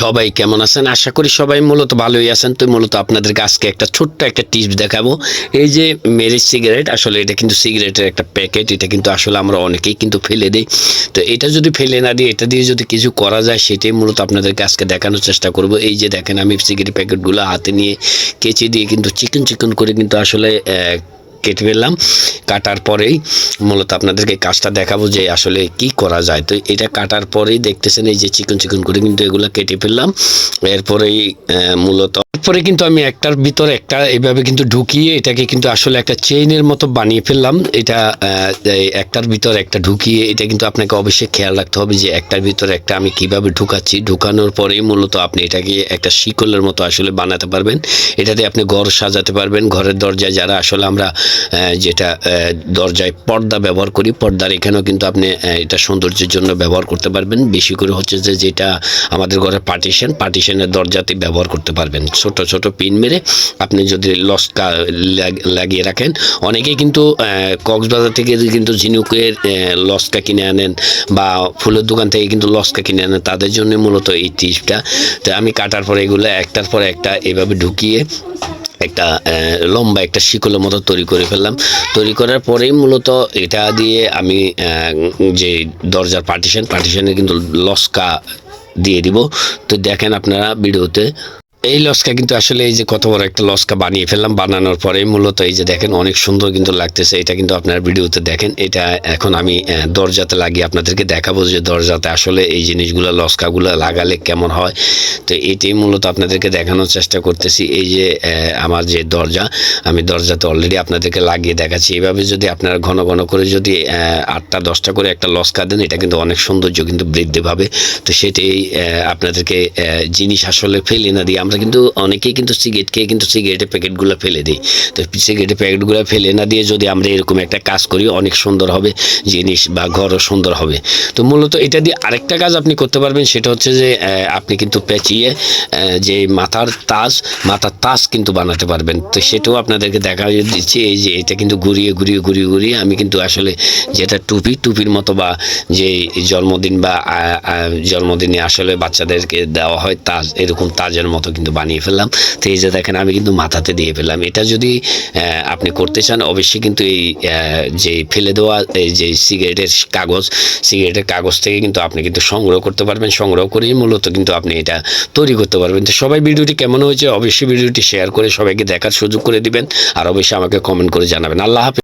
সবাই কেমন আছেন? আশা করি সবাই মূলত ভালোই আছেন। তো মূলত আপনাদেরকে আজকে একটা ছোট্ট একটা টিপস দেখাবো। এই যে মেরিজ সিগারেট আসলে এটা কিন্তু সিগারেটের একটা প্যাকেট এটা কিন্তু আসলে আমরা অনেকেই কিন্তু ফেলে দিই। তো এটা যদি ফেলে না দিই এটা দিয়ে যদি কিছু করা যায়, সেটাই মূলত আপনাদেরকে আজকে দেখানোর চেষ্টা করব। এই যে দেখেন, আমি সিগারেট প্যাকেটগুলো হাতে নিয়ে কেচে দিয়ে কিন্তু চিকন চিকন করে কিন্তু আসলে কেটে ফেললাম, কাটার পরেই মূলত আপনাদেরকে কাজটা দেখাবো যে আসলে কি করা যায়। তো এটা কাটার পরেই দেখতেছেন এই যে চিকন চিকন করে কিন্তু এগুলো কেটে ফেললাম। এরপরেই মূলত তারপরে কিন্তু আমি একটার ভিতরে একটা এইভাবে কিন্তু ঢুকিয়ে এটাকে কিন্তু আসলে একটা চেইনের মতো বানিয়ে ফেললাম। এটা একটার ভিতর একটা ঢুকিয়ে এটা কিন্তু আপনাকে অবশ্যই খেয়াল রাখতে হবে যে একটার ভিতরে একটা আমি কীভাবে ঢুকাচ্ছি। ঢুকানোর পরেই মূলত আপনি এটাকে একটা শিকলের মতো আসলে বানাতে পারবেন। এটাতে আপনি ঘর সাজাতে পারবেন। ঘরের দরজায় যারা আসলে আমরা যেটা দরজায় পর্দা ব্যবহার করি, পর্দার এখানেও কিন্তু আপনি এটা সৌন্দর্যের জন্য ব্যবহার করতে পারবেন। বেশি করে হচ্ছে যে যেটা আমাদের ঘরে পার্টিশন, পার্টিশনের দরজাতে ব্যবহার করতে পারবেন। ছোট ছোট পিন মেরে আপনি যদি লস্কা লাগিয়ে রাখেন। অনেকেই কিন্তু কক্সবাজার থেকে কিন্তু ঝিনুকের লস্কা কিনে আনেন বা ফুলের দোকান থেকে কিন্তু লস্কা কিনে আনেন, তাদের জন্য মূলত এই টিপসটা। তো আমি কাটার পরে এগুলো একটার পর একটা এভাবে ঢুকিয়ে একটা লম্বা একটা শিকলের মতো তৈরি করে ফেললাম। তৈরি করার পরেই মূলত এটা দিয়ে আমি যে দরজার পার্টিশন, পার্টিশনে কিন্তু লস্কা দিয়ে দিব। তো দেখেন আপনারা ভিডিওতে এই লস্কা কিন্তু আসলে এই যে কত বড় একটা লস্কা বানিয়ে ফেললাম, বানানোর পরে মূলত এই যে দেখেন অনেক সুন্দর কিন্তু লাগতেছে। এটা কিন্তু আপনার ভিডিওতে দেখেন, এটা এখন আমি দরজাতে লাগিয়ে আপনাদেরকে দেখাবো যে দরজাতে আসলে এই জিনিসগুলো, লস্কাগুলো লাগালে কেমন হয়। তো এটাই মূলত আপনাদেরকে দেখানোর চেষ্টা করতেছি। এই যে আমার যে দরজা, আমি দরজাতে অলরেডি আপনাদেরকে লাগিয়ে দেখাচ্ছি। এভাবে যদি আপনারা ঘন ঘন করে যদি আটটা, দশটা করে একটা লস্কা দেন, এটা কিন্তু অনেক সৌন্দর্য কিন্তু বৃদ্ধি পাবে। তো সেটাই আপনাদেরকে জিনিস আসলে ফেলে না দিয়ে আমরা কিন্তু অনেকেই কিন্তু সিগারেট খেয়ে কিন্তু সিগারেটের প্যাকেটগুলো ফেলে দিই। তো সিগারেটের প্যাকেটগুলো ফেলে না দিয়ে যদি আমরা এরকম একটা কাজ করি, অনেক সুন্দর হবে জিনিস বা ঘরও সুন্দর হবে। তো মূলত এটা দিয়ে আরেকটা কাজ আপনি করতে পারবেন, সেটা হচ্ছে যে আপনি কিন্তু পেঁচিয়ে যে মাথার তাজ মাথার তাজ কিন্তু বানাতে পারবেন। তো সেটাও আপনাদেরকে দেখা দিচ্ছি, এই যে এটা কিন্তু ঘুরিয়ে ঘুরিয়ে ঘুরিয়ে ঘুরিয়ে আমি কিন্তু আসলে যেটা টুপি, টুপির মতো বা যে জন্মদিন বা জন্মদিনে আসলে বাচ্চাদেরকে দেওয়া হয় তাজ, এরকম তাজের মতো কিন্তু বানিয়ে ফেললাম। তো এই যে দেখেন, আমি কিন্তু মাথাতে দিয়ে ফেললাম। এটা যদি আপনি করতে চান, অবশ্যই কিন্তু এই যে ফেলে দেওয়া, এই যে সিগারেটের কাগজ সিগারেটের কাগজ থেকে কিন্তু আপনি কিন্তু সংগ্রহ করতে পারবেন। সংগ্রহ করেই মূলত কিন্তু আপনি এটা তৈরি করতে পারবেন। তো সবাই ভিডিওটি কেমন হয়েছে, অবশ্যই ভিডিওটি শেয়ার করে সবাইকে দেখার সুযোগ করে দিবেন। আর অবশ্যই আমাকে কমেন্ট করে জানাবেন। আল্লাহ হাফেজ।